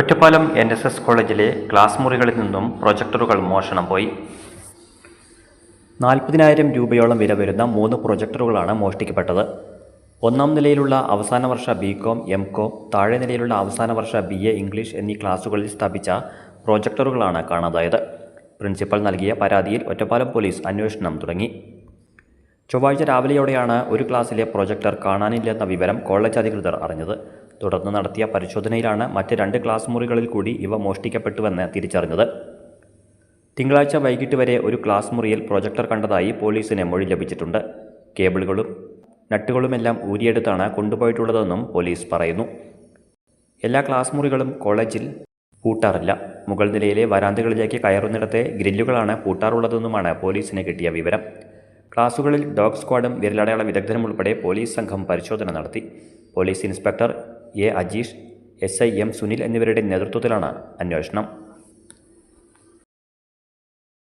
Ottapalam N S S കോളേജിലെ class മുറികളിൽ നിന്നും പ്രൊജക്ടറുകൾ മോഷണം പോയി. നാൽപ്പതിനായിരം രൂപയോളം വില വരുന്ന മൂന്ന് പ്രൊജക്ടറുകളാണ് മോഷ്ടിക്കപ്പെട്ടത്. ഒന്നാം നിലയിലുള്ള അവസാന വർഷ ബി കോം എം കോം താഴെ നിലയിലുള്ള അവസാന വർഷ ബി എ ഇംഗ്ലീഷ് എന്നീ ക്ലാസ്സുകളിൽ സ്ഥാപിച്ച പ്രൊജക്ടറുകളാണ് കാണാതായത്. പ്രിൻസിപ്പൽ നൽകിയ പരാതിയിൽ ഒറ്റപ്പാലം പോലീസ് അന്വേഷണം തുടങ്ങി. ചൊവ്വാഴ്ച രാവിലെയോടെയാണ് ഒരു ക്ലാസ്സിലെ പ്രൊജക്ടർ കാണാനില്ലെന്ന വിവരം കോളേജ് അധികൃതർ അറിഞ്ഞത്. തുടർന്ന് നടത്തിയ പരിശോധനയിലാണ് മറ്റ് രണ്ട് ക്ലാസ് മുറികളിൽ കൂടി ഇവ മോഷ്ടിക്കപ്പെട്ടുവെന്ന് തിരിച്ചറിഞ്ഞത്. തിങ്കളാഴ്ച വൈകിട്ട് വരെ ഒരു ക്ലാസ് മുറിയിൽ പ്രൊജക്ടർ കണ്ടതായി പോലീസിന് മൊഴി ലഭിച്ചിട്ടുണ്ട്. കേബിളുകളും നട്ടുകളുമെല്ലാം ഊരിയെടുത്താണ് കൊണ്ടുപോയിട്ടുള്ളതെന്നും പോലീസ് പറയുന്നു. എല്ലാ ക്ലാസ് മുറികളും കോളേജിൽ പൂട്ടാറില്ല. മുകൾ നിലയിലെ വരാന്തകളിലേക്ക് കയറുന്നിടത്തെ ഗ്രില്ലുകളാണ് പൂട്ടാറുള്ളതെന്നുമാണ് പോലീസിന് കിട്ടിയ വിവരം. ക്ലാസുകളിൽ ഡോഗ് സ്ക്വാഡും വിരലടയാള വിദഗ്ധരും ഉൾപ്പെടെ പോലീസ് സംഘം പരിശോധന നടത്തി. Police inspector A Ajeesh S I M Sunil എന്നിവരുടെ നേതൃത്വത്തിലാണ് അന്വേഷണം.